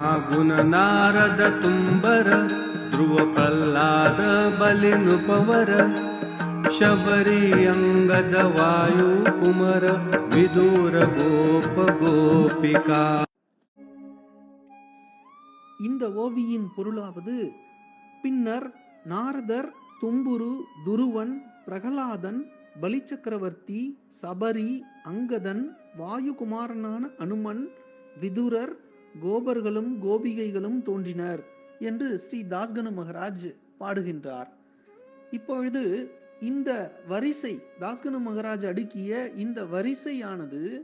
गुणनारद तुम्बर ध्रुव प्रह्लाद बलिनुपवर शबरी अङ्गद वायुकुमर विदूर गोप கோபிகா இந்த ஓவியின் பொருளாவது பின்னர் நாரதர் தும்புரு துருவன் பிரகலாதன் பலிச்சக்கரவர்த்தி சபரி அங்கதன் வாயுகுமாரனான அனுமன் விதுரர் கோபர்களும் கோபிகைகளும் தோன்றினர் என்று ஸ்ரீ தாஸ்கனு மகராஜ் பாடுகின்றார். இப்பொழுது இந்த வரிசை தாஸ்கனு மகராஜ் அடுக்கிய இந்த வரிசையானது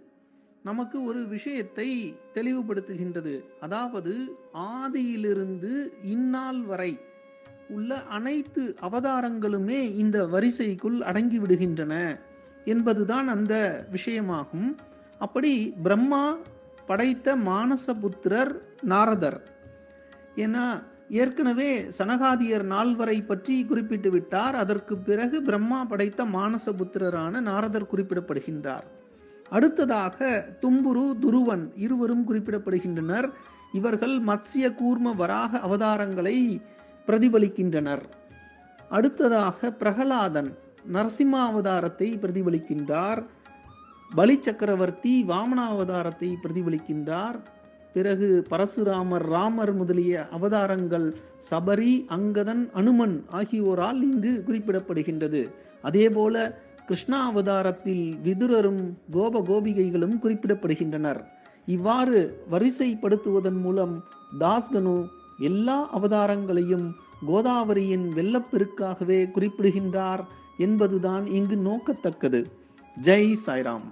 நமக்கு ஒரு விஷயத்தை தெளிவுபடுத்துகின்றது. அதாவது ஆதியிலிருந்து இந்நாள் வரை உள்ள அனைத்து அவதாரங்களுமே இந்த வரிசைக்குள் அடங்கி விடுகின்றன என்பதுதான் அந்த விஷயமாகும். அப்படி பிரம்மா படைத்த மானசபுத்திரர் நாரதர். ஏன்னா ஏற்கனவே சனகாதியர் நால்வரை பற்றி குறிப்பிட்டு விட்டார். அதற்கு பிறகு பிரம்மா படைத்த மானசபுத்திரரான நாரதர் குறிப்பிடப்படுகின்றார். அடுத்ததாக தும்புரு துருவன் இருவரும் குறிப்பிடப்படுகின்றனர். இவர்கள் மத்ஸ்ய கூர்ம வராக அவதாரங்களை பிரதிபலிக்கின்றனர். அடுத்ததாக பிரகலாதன் நரசிம்ம அவதாரத்தை பிரதிபலிக்கின்றார். பலி சக்கரவர்த்தி வாமனாவதாரத்தை பிரதிபலிக்கின்றார். பிறகு பரசுராமர் ராமர் முதலிய அவதாரங்கள் சபரி அங்கதன் அனுமன் ஆகியோரால் இங்கு குறிப்பிடப்படுகின்றது. அதேபோல கிருஷ்ணா அவதாரத்தில் விதுரரும் கோப கோபிகைகளும் குறிப்பிடப்படுகின்றனர். இவ்வாறு வரிசைப்படுத்துவதன் மூலம் தாஸ்கனு எல்லா அவதாரங்களையும் கோதாவரியின் வெள்ளப்பெருக்காகவே குறிப்பிடுகின்றார் என்பதுதான் இங்கு நோக்கத்தக்கது. जय साई राम